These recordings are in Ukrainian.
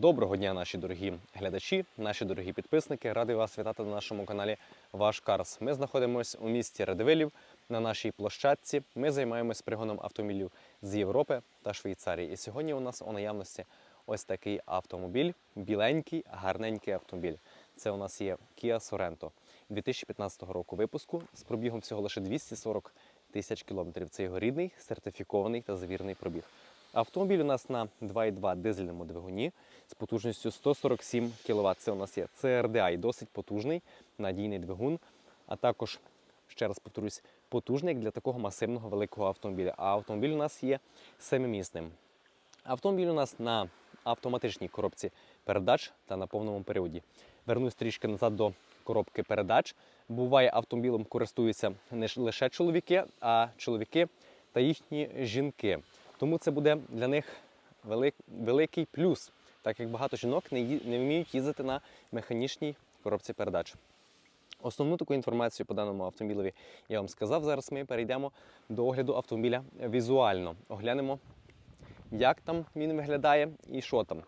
Доброго дня, наші дорогі глядачі, наші дорогі підписники. Радий вас вітати на нашому каналі Ваш Карс. Ми знаходимося у місті Радивилів на нашій площадці. Ми займаємось пригоном автомобілів з Європи та Швейцарії. І сьогодні у нас у наявності ось такий автомобіль, біленький, гарненький автомобіль. Це у нас є Kia Sorento 2015 року випуску з пробігом всього лише 240 тисяч кілометрів. Це його рідний, сертифікований та завірений пробіг. Автомобіль у нас на 2,2 дизельному двигуні з потужністю 147 кВт. Це у нас є CRDI, досить потужний, надійний двигун, а також, ще раз повторюсь, потужний для такого масивного великого автомобіля. А автомобіль у нас є семимісним. Автомобіль у нас на автоматичній коробці передач та на повному періоді. Вернусь трішки назад до коробки передач. Буває, автомобілем користуються не лише чоловіки, а чоловіки та їхні жінки. Тому це буде для них велик, великий плюс, так як багато жінок не, не вміють їздити на механічній коробці передач. Основну таку інформацію по даному автомобілеві я вам сказав. Зараз ми перейдемо до огляду автомобіля візуально. Оглянемо, як там він виглядає і що там.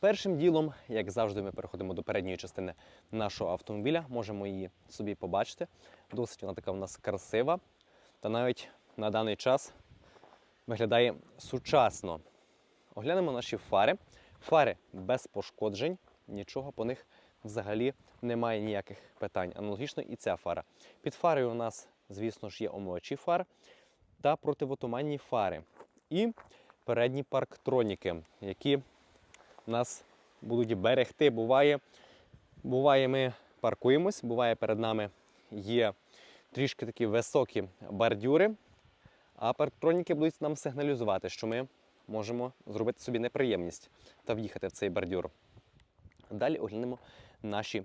Першим ділом, як завжди, ми переходимо до передньої частини нашого автомобіля. Можемо її собі побачити. Досить вона така в нас красива. Та навіть на даний час виглядає сучасно. Оглянемо наші фари. Фари без пошкоджень, нічого по них взагалі немає ніяких питань. Аналогічно і ця фара. Під фарою у нас, звісно ж, є омивачі фар та противотуманні фари. І передні парктроніки, які нас будуть берегти. Буває, буває, ми паркуємось, буває перед нами є трішки такі високі бордюри, а парктроніки будуть нам сигналізувати, що ми можемо зробити собі неприємність та в'їхати в цей бордюр. Далі оглянемо наші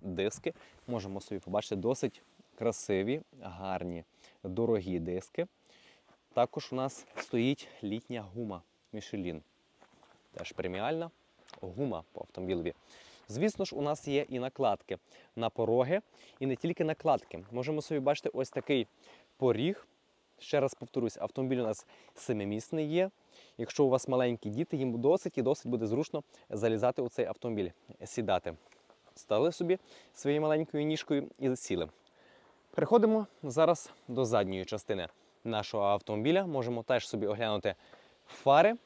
диски. Можемо собі побачити досить красиві, гарні, дорогі диски. Також у нас стоїть літня гума Michelin. Теж преміальна гума по автомобілеві. Звісно ж, у нас є і накладки на пороги, і не тільки накладки. Можемо собі бачити ось такий поріг. Ще раз повторюсь, автомобіль у нас семимісний є. Якщо у вас маленькі діти, їм досить і досить буде зручно залізати у цей автомобіль, сідати. Стали собі своєю маленькою ніжкою і сіли. Переходимо зараз до задньої частини нашого автомобіля. Можемо теж собі оглянути фари.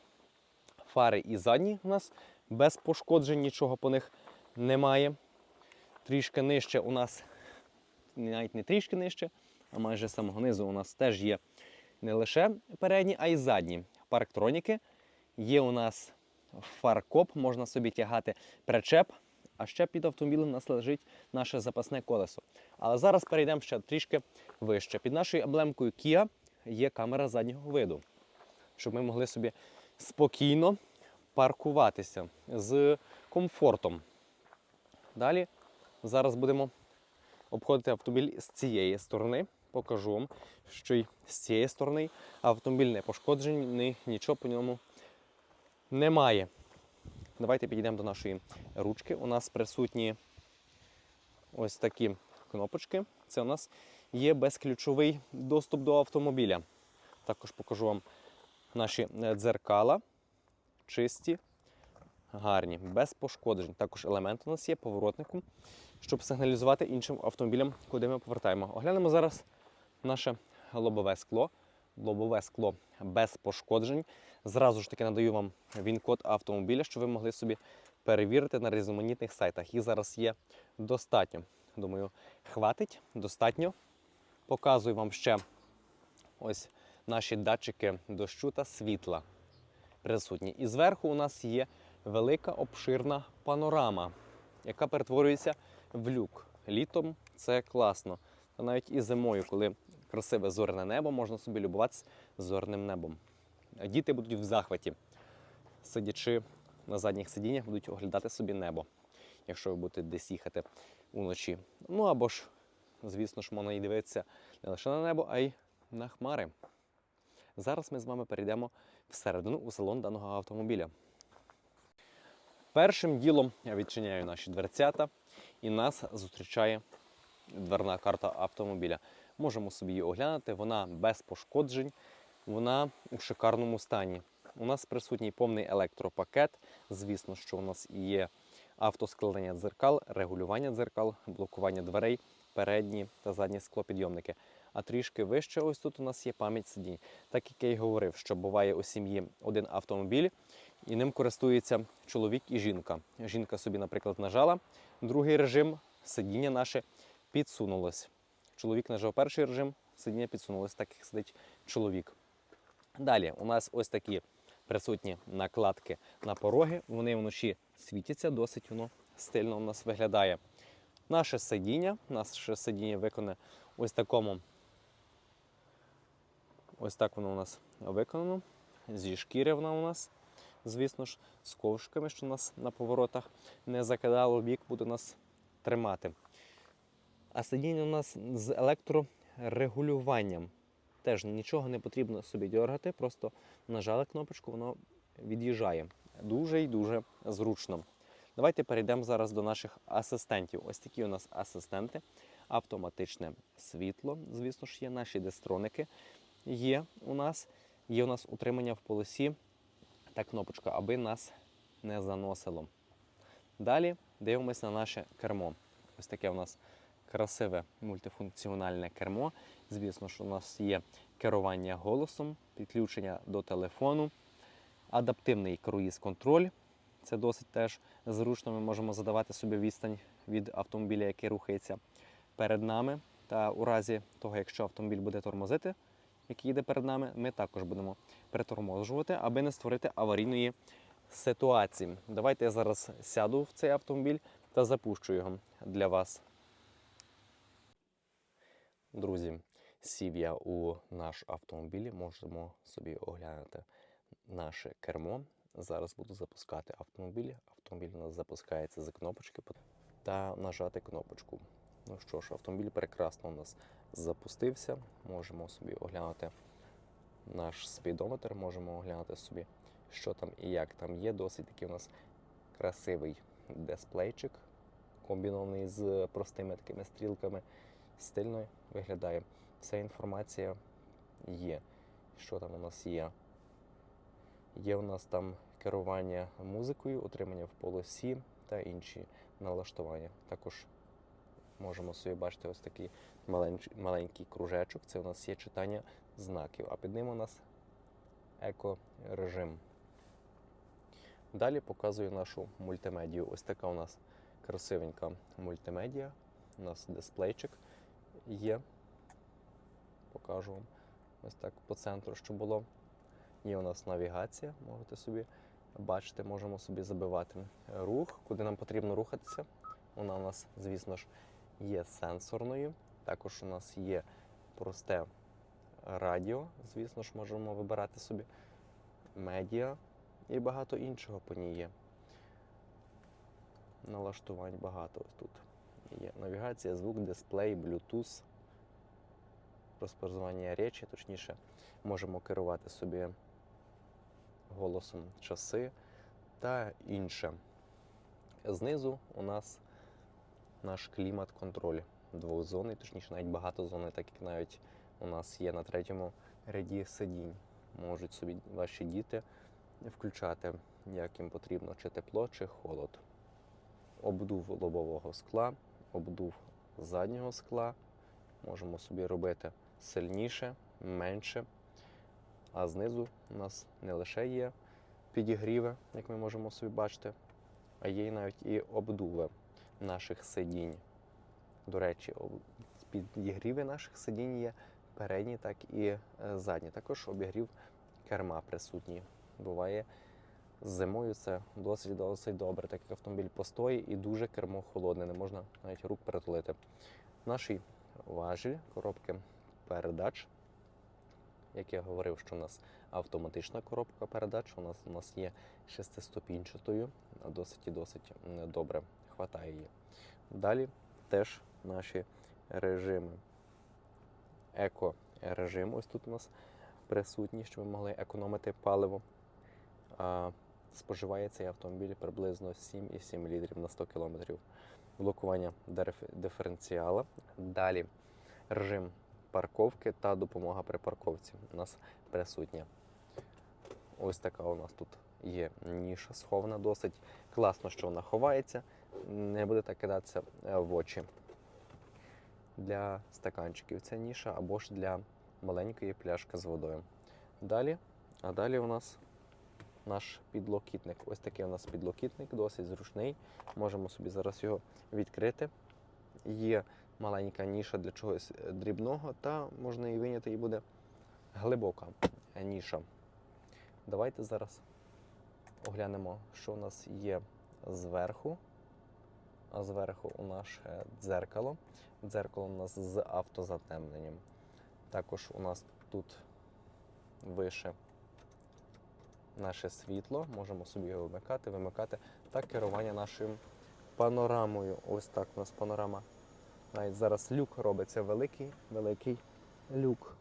Фари і задні у нас без пошкоджень, нічого по них немає. Трішки нижче у нас, навіть не трішки нижче, а майже з самого низу у нас теж є не лише передні, а й задні парктроніки. Є у нас фаркоп, можна собі тягати причеп, а ще під автомобілем у нас лежить наше запасне колесо. Але зараз перейдемо ще трішки вище. Під нашою емблемкою Kia є камера заднього виду, щоб ми могли собі спокійно паркуватися з комфортом. Далі зараз будемо обходити автомобіль з цієї сторони. Покажу вам, що й з цієї сторони автомобіль не пошкоджений, нічого по ньому немає. Давайте підійдемо до нашої ручки. У нас присутні ось такі кнопочки. Це у нас є безключовий доступ до автомобіля. Також покажу вам наші е, дзеркала, чисті, гарні, без пошкоджень. Також елемент у нас є поворотником, щоб сигналізувати іншим автомобілям, куди ми повертаємо. Оглянемо зараз наше лобове скло. Лобове скло без пошкоджень. Зразу ж таки надаю вам він-код автомобіля, щоб ви могли собі перевірити на різноманітних сайтах. Їх зараз є достатньо. Думаю, хватить, достатньо. Показую вам ще ось наші датчики дощу та світла присутні. І зверху у нас є велика обширна панорама, яка перетворюється в люк. Літом це класно. Та навіть і зимою, коли красиве зоряне небо, можна собі любуватися зорним небом. Діти будуть в захваті, сидячи на задніх сидіннях, будуть оглядати собі небо, якщо ви будете десь їхати уночі. Ну або ж, звісно ж, можна і дивитися не лише на небо, а й на хмари. Зараз ми з вами перейдемо всередину у салон даного автомобіля. Першим ділом я відчиняю наші дверцята і нас зустрічає дверна карта автомобіля. Можемо собі її оглянути, вона без пошкоджень, вона у шикарному стані. У нас присутній повний електропакет. Звісно, що у нас є автоскладення дзеркал, регулювання дзеркал, блокування дверей, передні та задні склопідйомники. А трішки вище, ось тут у нас є пам'ять сидінь. Так як я й говорив, що буває у сім'ї один автомобіль, і ним користується чоловік і жінка. Жінка собі, наприклад, нажала другий режим, сидіння наше підсунулось. Чоловік нажав перший режим, сидіння підсунулось, так як сидить чоловік. Далі у нас ось такі присутні накладки на пороги. Вони вночі світяться, досить воно стильно у нас виглядає. Наше сидіння, наше сидіння виконане ось такому. Ось так воно у нас виконано. Зі шкіри вона у нас, звісно ж, з ковшками, що нас на поворотах не закидало бік, буде нас тримати. А сидіння у нас з електрорегулюванням. Теж нічого не потрібно собі дергати, просто нажали кнопочку, воно від'їжджає. Дуже і дуже зручно. Давайте перейдемо зараз до наших асистентів. Ось такі у нас асистенти. Автоматичне світло, звісно ж, є. Наші дестроники є у нас. Є у нас утримання в полосі та кнопочка, аби нас не заносило. Далі дивимося на наше кермо. Ось таке у нас красиве мультифункціональне кермо. Звісно, що у нас є керування голосом, підключення до телефону, адаптивний круїз-контроль. Це досить теж зручно. Ми можемо задавати собі відстань від автомобіля, який рухається перед нами. Та у разі того, якщо автомобіль буде тормозити, який їде перед нами, ми також будемо приторможувати, аби не створити аварійної ситуації. Давайте я зараз сяду в цей автомобіль та запущу його для вас. Друзі, сів я у наш автомобіль, можемо собі оглянути наше кермо. Зараз буду запускати автомобіль. Автомобіль у нас запускається за кнопочки та нажати кнопочку. Ну що ж, автомобіль прекрасно у нас запустився. Можемо собі оглянути наш спідометр, можемо оглянути собі, що там і як там є. Досить такий у нас красивий дисплейчик, комбінований з простими такими стрілками. Стильно виглядає. Вся інформація є. Що там у нас є? Є у нас там керування музикою, отримання в полосі та інші налаштування. Також можемо собі бачити ось такий маленький, маленький кружечок. Це у нас є читання знаків, а під ним у нас еко-режим. Далі показую нашу мультимедію. Ось така у нас красивенька мультимедія. У нас дисплейчик є. Покажу вам ось так по центру, що було. Є у нас навігація, можете собі бачити, можемо собі забивати рух, куди нам потрібно рухатися. Вона у нас, звісно ж, є сенсорною. Також у нас є просте радіо, звісно ж, можемо вибирати собі медіа і багато іншого по ній є. Налаштувань багато ось тут. Є навігація, звук, дисплей, Bluetooth, розпознавання речі, точніше, можемо керувати собі голосом часи та інше. Знизу у нас наш клімат-контроль двохзонний, точніше, навіть багатозонний, так як навіть у нас є на третьому ряді сидінь. Можуть собі ваші діти включати, як їм потрібно, чи тепло, чи холод. Обдув лобового скла, обдув заднього скла. Можемо собі робити сильніше, менше. А знизу у нас не лише є підігріви, як ми можемо собі бачити, а є навіть і обдуви наших сидінь. До речі, підігріви наших сидінь є передні, так і задні. Також обігрів керма присутній. Буває зимою це досить досить добре, так як автомобіль постоїть і дуже кермо холодне, не можна навіть рук перетулити. Наш важіль коробки передач. Як я говорив, що у нас автоматична коробка передач, у нас у нас є шестиступінчатою, досить і досить добре хватає її. Далі теж наші режими. Еко-режим ось тут у нас присутній, щоб ми могли економити паливо. Споживає цей автомобіль приблизно 7,7 літрів на 100 км. Блокування диференціала. Далі режим парковки та допомога при парковці у нас присутня. Ось така у нас тут є ніша схована досить. Класно, що вона ховається, не буде так кидатися е, в очі. Для стаканчиків ця ніша або ж для маленької пляшки з водою. Далі, а далі у нас наш підлокітник. Ось такий у нас підлокітник, досить зручний. Можемо собі зараз його відкрити. Є маленька ніша для чогось е, дрібного, та можна її виняти і буде глибока е, ніша. Давайте зараз оглянемо, що у нас є зверху. А зверху у нас е, дзеркало. Дзеркало у нас з автозатемненням. Також у нас тут вище наше світло. Можемо собі його вмикати, вимикати та керування нашою панорамою. Ось так у нас панорама. Навіть зараз люк робиться великий, великий люк.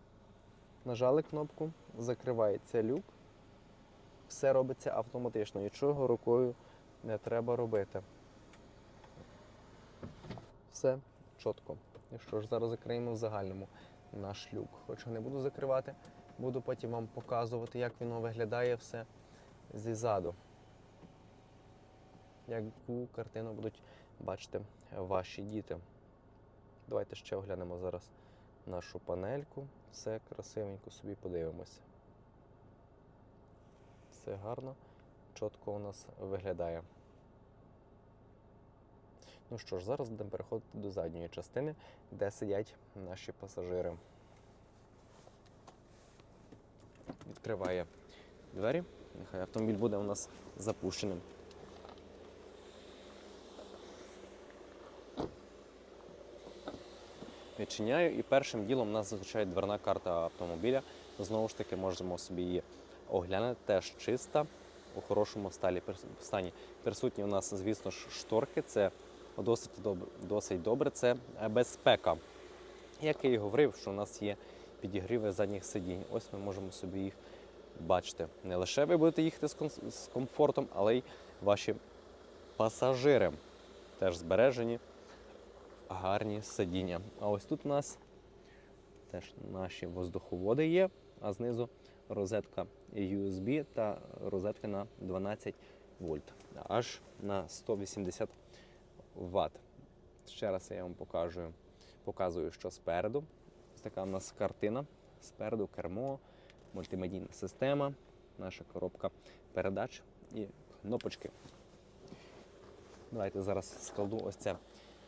Нажали кнопку, закривається люк. Все робиться автоматично, нічого рукою не треба робити. Все чітко. І що ж, зараз закриємо в загальному наш люк. Хоча не буду закривати, буду потім вам показувати, як воно виглядає все зізаду. Яку картину будуть бачити ваші діти. Давайте ще оглянемо зараз нашу панельку. Все красивенько собі подивимося. Все гарно, чітко у нас виглядає. Ну що ж, зараз будемо переходити до задньої частини, де сидять наші пасажири. Відкриває двері. Нехай автомобіль буде у нас запущеним. Відчиняю і першим ділом у нас зустрічає дверна карта автомобіля. Знову ж таки, можемо собі її оглянути. Теж чиста, у хорошому стані. Присутні у нас, звісно ж, шторки. Це досить добре, досить добре. Це е, безпека. Як я і говорив, що у нас є підігріви задніх сидінь. Ось ми можемо собі їх бачити. Не лише ви будете їхати з комфортом, але й ваші пасажири теж збережені, гарні сидіння. А ось тут у нас теж наші воздуховоди є, а знизу розетка USB та розетка на 12 вольт, аж на 180 Вт. Ще раз я вам покажу, показую, що спереду. Ось така у нас картина. Спереду кермо, мультимедійна система, наша коробка передач і кнопочки. Давайте зараз складу ось це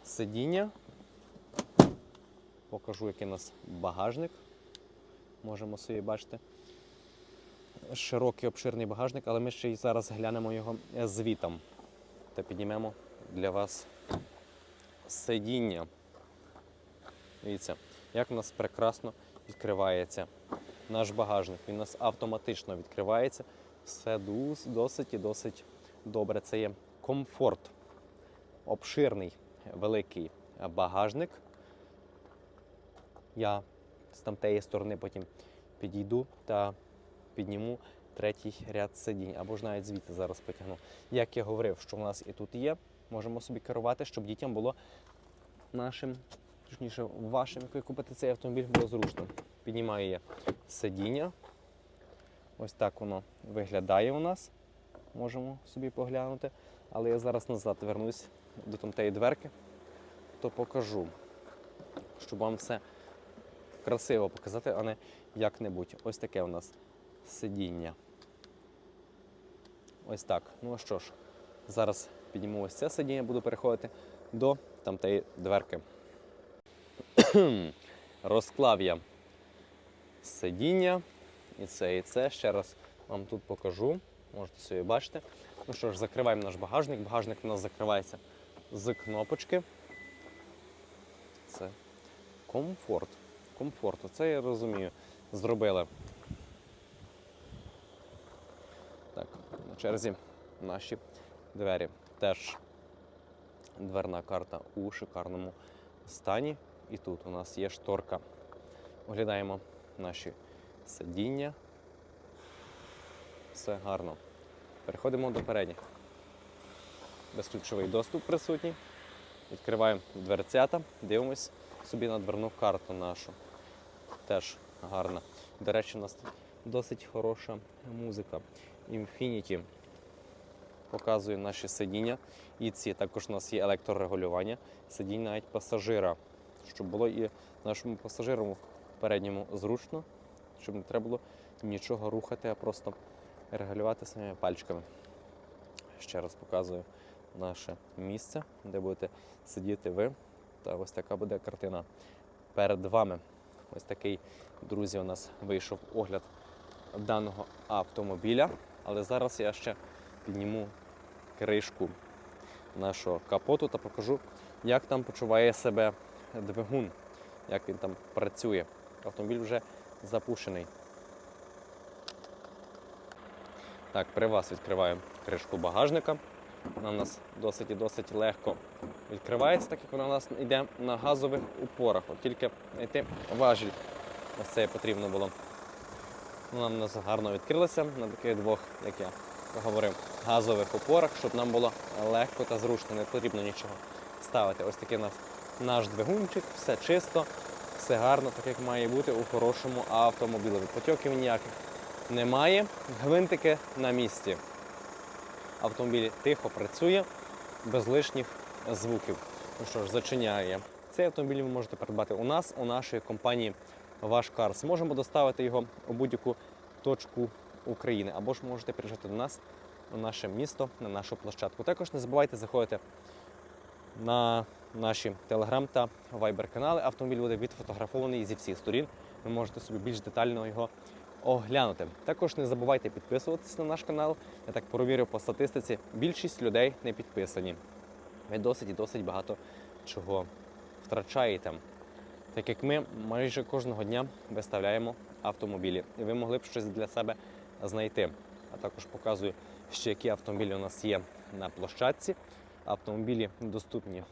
сидіння. Покажу, який у нас багажник. Можемо собі бачити. Широкий обширний багажник, але ми ще й зараз глянемо його звітом та піднімемо для вас сидіння. Дивіться, як у нас прекрасно відкривається наш багажник. Він у нас автоматично відкривається. Все досить і досить добре. Це є комфорт. Обширний великий багажник. Я з тамтеї сторони потім підійду та підніму третій ряд сидінь, або ж навіть звідти зараз потягну. Як я говорив, що в нас і тут є, можемо собі керувати, щоб дітям було нашим, точніше, вашим, купите цей автомобіль, було зручно. Піднімаю я сидіння. Ось так воно виглядає у нас. Можемо собі поглянути. Але я зараз назад вернусь до тамтеї дверки, то покажу, щоб вам все красиво показати, а не як-небудь. Ось таке у нас сидіння. Ось так. Ну а що ж, зараз підніму ось це сидіння, буду переходити до тамтеї дверки. Розклав я сидіння. І це, і це. Ще раз вам тут покажу. Можете собі бачити. Ну що ж, закриваємо наш багажник. Багажник у нас закривається з кнопочки. Це комфорт. Комфорт. Це я розумію. Зробили. Так, на черзі наші двері. Теж дверна карта у шикарному стані. І тут у нас є шторка. Оглядаємо наші сидіння. Все гарно. Переходимо до передніх. Безключовий доступ присутній. Відкриваємо дверцята, дивимось собі на дверну карту нашу. Теж гарна. До речі, у нас досить хороша музика. Infinity показує наші сидіння. І ці також у нас є електрорегулювання сидінь навіть пасажира, щоб було і нашому пасажиру передньому зручно, щоб не треба було нічого рухати, а просто регулювати своїми пальчиками. Ще раз показую наше місце, де будете сидіти ви. Та ось така буде картина перед вами. Ось такий, друзі, у нас вийшов огляд даного автомобіля. Але зараз я ще підніму кришку нашого капоту та покажу, як там почуває себе двигун, як він там працює. Автомобіль вже запущений. Так, при вас відкриваємо кришку багажника. Вона у нас досить і досить легко відкривається, так як вона у нас йде на газових упорах. От тільки знайти важіль. Ось це потрібно було. Вона у нас гарно відкрилася на таких двох, як я говорив, газових опорах, щоб нам було легко та зручно, не потрібно нічого ставити. Ось такий у нас наш двигунчик, все чисто, все гарно, так як має бути у хорошому автомобілі. Потьоків ніяких немає, гвинтики на місці. Автомобіль тихо працює, без лишніх звуків. Ну що ж, зачиняє. Цей автомобіль ви можете придбати у нас, у нашій компанії Ваш Карс. Можемо доставити його у будь-яку точку України, або ж можете приїжджати до нас у наше місто, на нашу площадку. Також не забувайте заходити на наші телеграм та вайбер-канали. Автомобіль буде відфотографований зі всіх сторін. Ви можете собі більш детально його оглянути. Також не забувайте підписуватися на наш канал. Я так провірив по статистиці. Більшість людей не підписані. Ви досить і досить багато чого втрачаєте. Так як ми майже кожного дня виставляємо автомобілі, і ви могли б щось для себе знайти. А також показую, ще які автомобілі у нас є на площадці. Автомобілі доступні.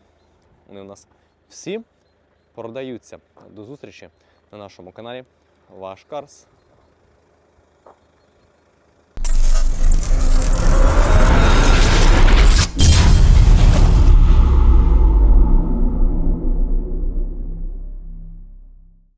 Вони у нас всі продаються. До зустрічі на нашому каналі Ваш Карс.